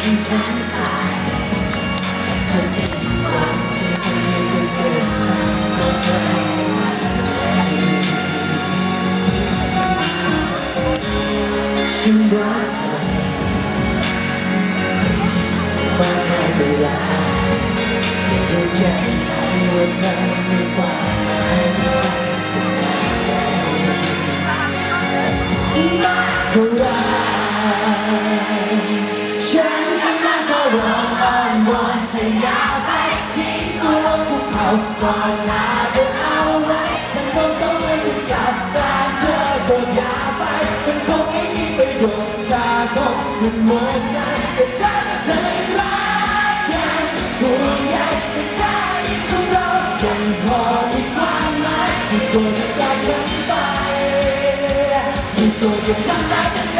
looking for ยาไปทิ้งตัวลงภูเขาก่อนหน้าเธอเอาไว้มันคงต้องไม่ถึงกับการเธอโดนยาไปมันคงไม่มีประโยชน์จากคงมันหมดใจแต่ถ้าเธอรักยังห่วงใยแต่ถ้าที่ของเรายังพอมีความหมายที่ตัวจะจากฉันไปมีตัวจะทำได้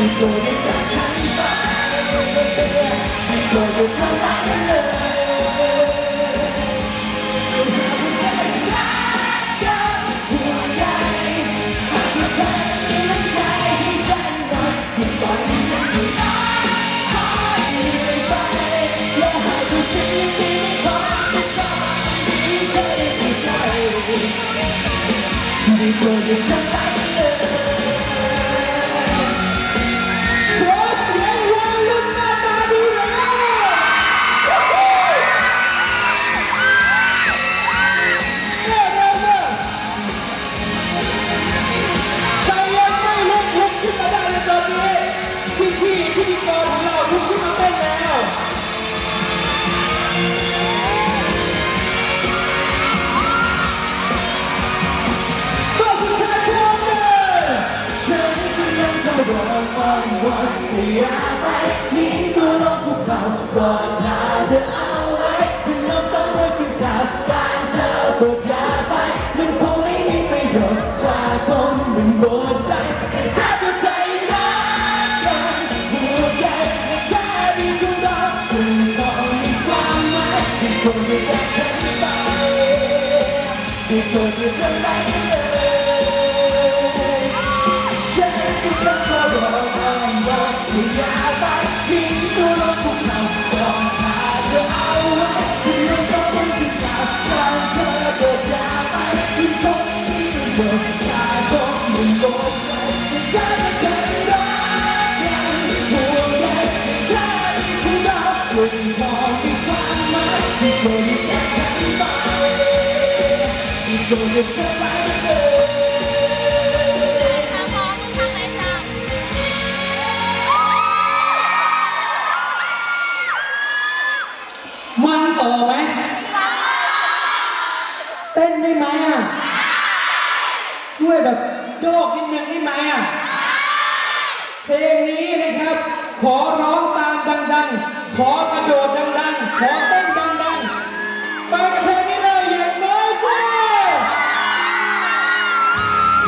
หมา วันวันที่อย่าไปทิ้งตัวลงภูเขาก่อนหาเธอเอาไว้เป็นน้ำสองมือคือกับการเธอปวดยาไปมันคงไม่มีประโยชน์จากคนมันหมดใจแต่ถ้าเธอใจรักยังห่วใยแต่ถ้าดีของเราคุณพอมีความหมายที่คนจะจากฉันไปที่คนจะทำได้ มองมึงทำไรจังมันต่อไหม เต้นได้ไหมอะ ช่วยแบบโยกนิดนึงได้ไหมอะ เพลงนี้นะครับ ขอร้องตามดังๆ ขอกระโดดดังๆ ขอ